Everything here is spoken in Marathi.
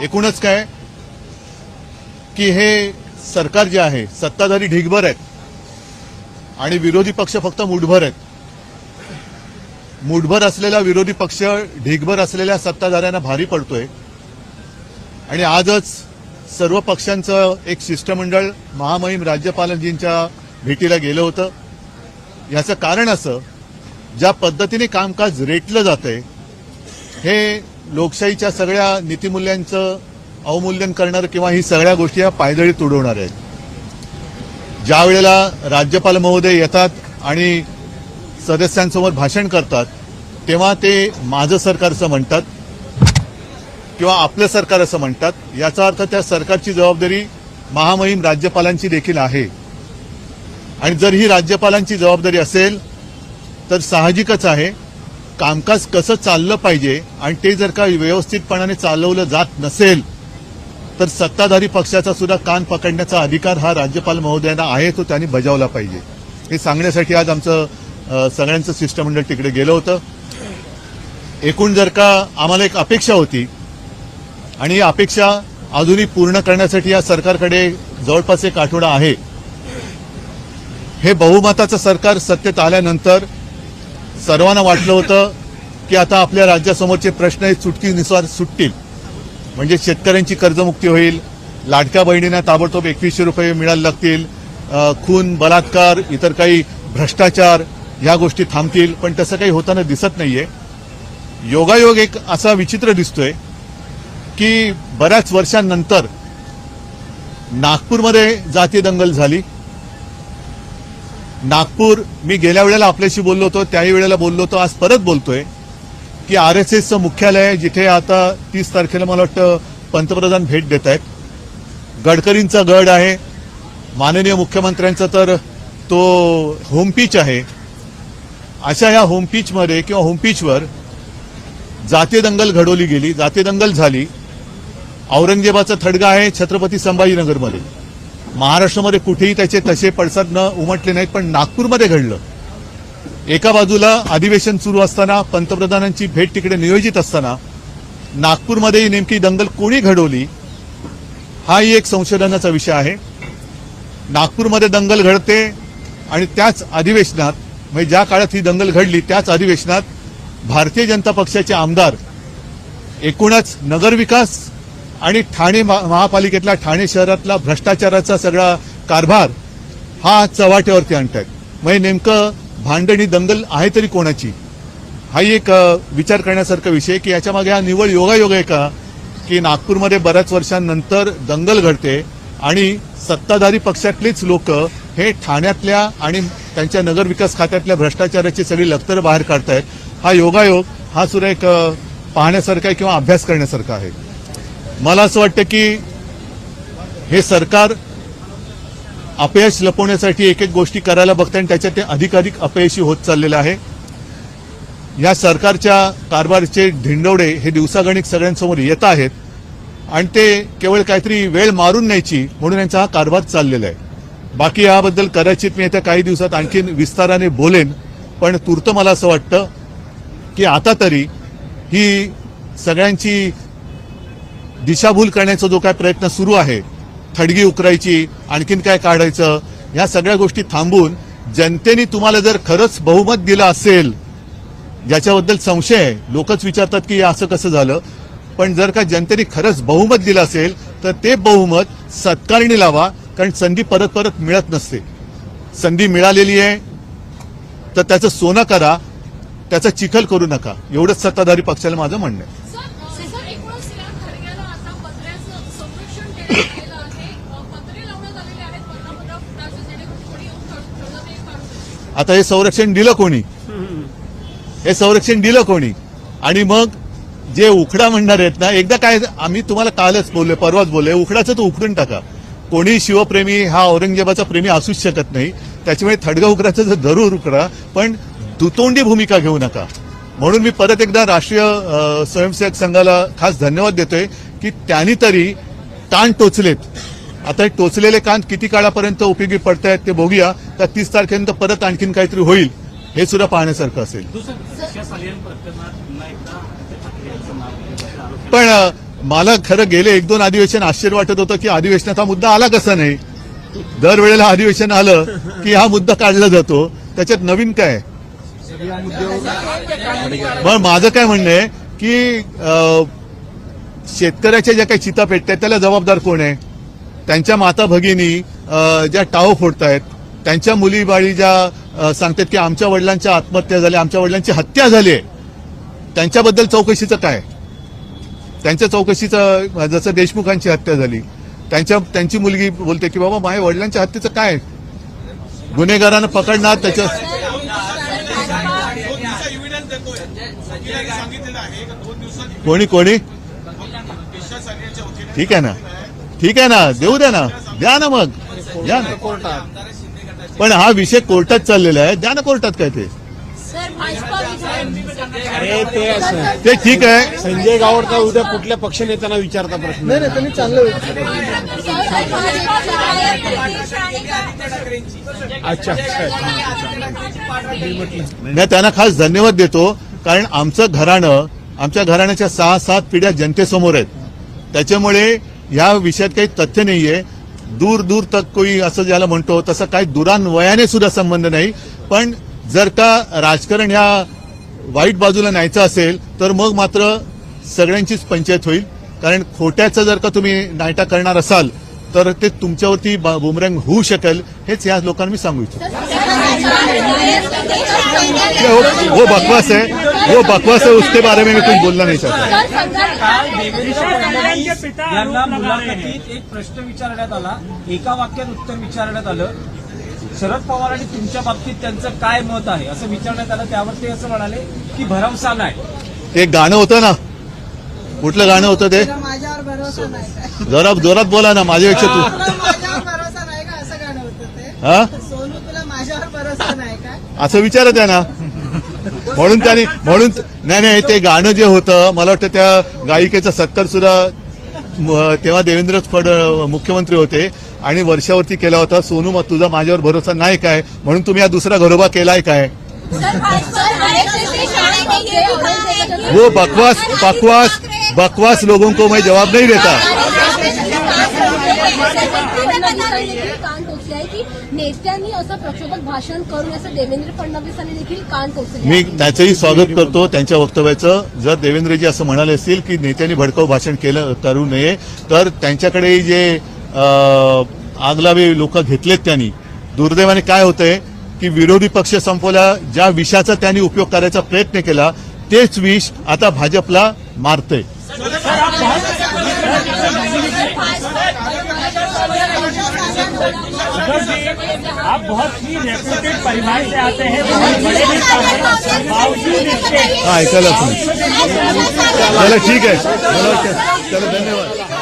एकूणच काय? की हे सरकार जे आहे सत्ताधारी ढिगभर आहेत. आणि विरोधी पक्ष फक्त मुठभर आहेत. मुठभर असलेला विरोधी पक्ष ढिगभर असलेल्या सत्ताधाऱ्यांना भारी पडतोय. आणि आजच सर्व पक्षांचं एक शिष्टमंडळ महामहिम राज्यपालजींच्या भेटीला गेलं होतं. याचं कारण असं ज्या पद्धतीने कामकाज रेटलं जातंय हे लोकशाहीच्या सगळ्या नीतिमूल्यांचं अवमूल्यन करणार किंवा ही सगळ्या गोष्टी या पायदळी तुडवणार आहेत. ज्या वेळेला राज्यपाल महोदय येतात आणि सदस्यांसमोर भाषण करतात तेव्हा ते माझं सरकार असं म्हणतात किंवा आपलं सरकार असं म्हणतात. याचा अर्थ त्या सरकारची जबाबदारी महामहिम राज्यपालांची देखील आहे. आणि जर ही राज्यपालांची जबाबदारी असेल तर साहजिकच आहे. कामकाज कसं चाललं पाहिजे आणि ते जर का व्यवस्थितपणाने चालवलं जात नसेल तर सत्ताधारी पक्षाचा सुद्धा कान पकडण्याचा अधिकार हा राज्यपाल महोदयांना आहे तो त्यांनी बजावला पाहिजे. हे सांगण्यासाठी आज आमचं सगळ्यांचं शिष्टमंडळ तिकडे गेलं होतं. एकूण जर का आम्हाला एक अपेक्षा होती आणि ही अपेक्षा अजूनही पूर्ण करण्यासाठी या सरकारकडे जवळपास एक आठवडा आहे. हे बहुमताचं सरकार सत्तेत आल्यानंतर सर्वांना वाटलं होतं की आता आपल्या राज्यासमोरचे प्रश्न हे चुटकीनुसार सुटतील. म्हणजे शेतकऱ्यांची कर्जमुक्ती होईल लाडक्या बहिणींना ताबडतोब एकवीसशे रुपये मिळायला लागतील खून बलात्कार इतर काही भ्रष्टाचार या गोष्टी थांबतील पण तसं काही होताना दिसत नाहीये. योगायोग एक असा विचित्र दिसतोय की बऱ्याच वर्षांनंतर नागपूरमध्ये जाती दंगल झाली. नागपूर मी गेल्या वेळेला आपल्याशी बोललो होतो त्याही वेळेला बोललो होतो आज परत बोलतोय की आर एस एसचं मुख्यालय आहे जिथे आता तीस तारखेला मला वाटतं पंतप्रधान भेट देत आहेत गडकरींचा गड आहे माननीय मुख्यमंत्र्यांचा तर तो होमपीच आहे. अशा ह्या होमपीचमध्ये किंवा होमपीचवर जाती दंगल घडवली गेली जाती दंगल झाली. औरंगजेबाचा थडगा आहे छत्रपती संभाजीनगरमध्ये. महाराष्ट्रामध्ये कुठेही त्याचे तसे पडसाद न उमटले नाहीत पण नागपूरमध्ये घडलं. एका बाजूला अधिवेशन सुरू असताना पंतप्रधानांची भेट तिकडे नियोजित असताना नागपूरमध्ये ही नेमकी दंगल कोणी घडवली हाही एक संशोधनाचा विषय आहे. नागपूरमध्ये दंगल घडते आणि त्याच अधिवेशनात म्हणजे ज्या काळात ही दंगल घडली त्याच अधिवेशनात भारतीय जनता पक्षाचे आमदार एकूणच नगरविकास आणि ठाणे महा- महापालिकेतला ठाणे शहरातला भ्रष्टाचाराचा सगळा कारभार हा चव्हाट्यावरती आणतायत. म्हणजे नेमकं भांडणी दंगल आहे तरी कोणाची? हाही एक विचार करण्यासारखा विषय की याच्यामागे हा निवड योगायोग आहे का? की नागपूरमध्ये बऱ्याच वर्षांनंतर दंगल घडते आणि सत्ताधारी पक्षातलीच लोक हे ठाण्यातल्या आणि त्यांच्या नगरविकास खात्यातल्या भ्रष्टाचाराची सगळी लखतर बाहेर काढतायत. हा योगायोग हा सुद्धा एक पाहण्यासारखा आहे किंवा अभ्यास करण्यासारखा आहे. मला असं वाटतं की हे सरकार अपयश लपवण्यासाठी एक एक गोष्टी करायला बघतं आणि त्याच्यात ते अधिकाधिक अपयशी होत चाललेलं आहे. या सरकारच्या कारभारचे ढिंडवडे हे दिवसागणिक सगळ्यांसमोर येत आहेत आणि ते केवळ काहीतरी वेळ मारून न्यायची म्हणून यांचा हा कारभार चाललेला आहे. बाकी याबद्दल कदाचित मी येत्या काही दिवसात आणखीन विस्ताराने बोलेन पण तुर्त मला असं वाटतं की आता तरी ही सगळ्यांची दिशाभूल करण्याचा जो काय प्रयत्न सुरू आहे थडगी उकरायची आणखीन काय काढायचं ह्या सगळ्या गोष्टी थांबून जनतेने तुम्हाला जर खरंच बहुमत दिलं असेल ज्याच्याबद्दल संशय आहे. लोकच विचारतात की असं कसं झालं? पण जर का जनतेने खरंच बहुमत दिलं असेल तर ते बहुमत सत्कारणी लावा कारण संधी परत परत मिळत नसते. संधी मिळालेली आहे तर त्याचं सोनं करा त्याचा चिखल करू नका. एवढंच सत्ताधारी पक्षाला माझं म्हणणं आहे सर सर एकूणच या खडग्याला आता पत्र्याचं संरक्षण देण्यात आलेलं आहे अ, पत्रे लावण्यात आलेले आहेत पंधरा पंधरा फुटाचे जेणेकरून कोणी येऊन ठळ- ठळक एक काढू शकतो आता हे संरक्षण दिलं कोणी? हे संरक्षण दिलं कोणी? आणि मग जे उखडा म्हणणार आहेत ना एकदा काय आम्ही तुम्हाला कालच बोलले परवाच बोलले उखडाचं तो उखडून टाका. कोणी शिवप्रेमी हा औरंगजेबाचा प्रेमी असूच शकत नाही. त्याच्यामुळे थडगा उकडाचं जर जरूर उकडा पण दुतोंडी भूमिका घेऊ नका. म्हणून मी परत एकदा राष्ट्रीय स्वयंसेवक संघाला खास धन्यवाद देतोय की त्यांनी तरी कान टोचलेत. आता हे टोचलेले कान किती काळापर्यंत उपयोगी पडतायत ते बघूया. तर तीस तारखेनंतर परत आणखीन काहीतरी होईल हे सुद्धा पाहण्यासारखं असेल. पण मला खरं गेले एक दोन अधिवेशन आश्चर्य वाटत होतं की अधिवेशनात हा मुद्दा आला कसा नाही. दरवेळेला अधिवेशन आलं की हा मुद्दा काढला जातो. त्याच्यात नवीन काय? पण माझं काय म्हणणं आहे की शेतकऱ्याच्या ज्या काही चिता पेटतात त्याला जबाबदार कोण आहे? त्यांच्या माता भगिनी ज्या टाव फोडतायत त्यांच्या मुली बाळी ज्या सांगतात की आमच्या वडिलांच्या आत्महत्या झाल्या आमच्या वडिलांची हत्या झाली आहे त्यांच्याबद्दल चौकशीचं काय? त्यांच्या चौकशीचं जसं देशमुखांची हत्या झाली त्यांच्या त्यांची मुलगी बोलते की बाबा माझ्या वडिलांच्या हत्येचं काय गुन्हेगारांना पकडणार त्याच्या कोणी कोणी? ठीक आहे ना. ठीक आहे ना? देऊ द्या ना. द्या ना मग. द्या ना. पण हा विषय कोर्टात चाललेला आहे. द्या ना कोर्टात काय ते. अरे ते असं. ते ठीक आहे. संजय गावडकर उद्या कुठल्या पक्षनेत्यांना विचारता प्रश्न नाही नाही त्यांनी चांगलं अच्छा अच्छा. मी त्यांना खास धन्यवाद देतो कारण आमचं घराणं आमच्या घराण्याच्या सहा सात पिढ्या जनतेसमोर आहेत. त्याच्यामुळे या विषयात काही तथ्य नाहीये. दूर दूर तक कोई असं ज्याला म्हणतो तसं काही दुरान्वयाने सुद्धा संबंध नाही. पण जर का राजकारण ह्या वाईट बाजूला न्यायचं असेल तर मग मात्र सगळ्यांचीच पंचायत होईल. कारण खोट्याचं जर का तुम्ही नायटा करणार असाल तर ते तुमच्यावरती बुमरंग होऊ शकेल हेच या लोकांना मी सांगू इच्छितो. वो, वो बकवास है वो बकवास है उसके बारे में मैं कुछ बोलना नहीं चाहता। यांना मुलाखतीत एक प्रश्न विचारण्यात आला एका वाक्यात उत्तर विचारण्यात आलं. शरद पवार आणि तुमच्या बाबतीत त्यांचं काय मत आहे? असं विचारण्यात आलं त्यावर ते असं म्हणाले की भरवसा नाही. ते गाणं होतं ना? कुठलं गाणं होतं ते? माझ्यावर भरोसा नाही. काय जरा जोरात बोला ना माझ्यापेक्षा तू. तुला माझ्यावर भरोसा नाही का असं गाणं होतं ते? हा सोनू तुला माझ्यावर भरोसा नाही काय असं विचारत आहे ना. म्हणून त्याने म्हणून नाही नाही ते गाणं जे होतं मला वाटतं त्या गायिकेचा सत्कार सुद्धा तेव्हा देवेंद्र फड मुख्यमंत्री होते आणि वर्षावरती केला होता. सोनू मग तुझा माझ्यावर भरोसा नाही काय? म्हणून तुम्ही हा दुसरा घरोबा केलाय काय? वो बकवास बकवास बकवास लोगों को मैं जवाब नहीं देता. कान टोचले आहे की नेत्यांनी असं प्रक्षोभक भाषण करून असं देवेंद्र फडणवीसांनी देखील कान टोचले मी त्याचंही स्वागत करतो. त्यांच्या वक्तव्याचं जर देवेंद्रजी असं म्हणाले असतील की नेत्यांनी भडकाऊ भाषण केलं करू नये तर त्यांच्याकडे जे आगलावे लोक घेतलेत त्यांनी दुर्दैवाने काय होतंय की विरोधी पक्ष संपवला ज्या विषाचा त्यांनी उपयोग करायचा प्रयत्न केला तेच विष आता भाजपला मारतंय. आप बहुत ही रेप्युटेड परिवार से आते हैं बहुत बड़े नेता हैं बावजूद इसके। ठीक है। चलो धन्यवाद।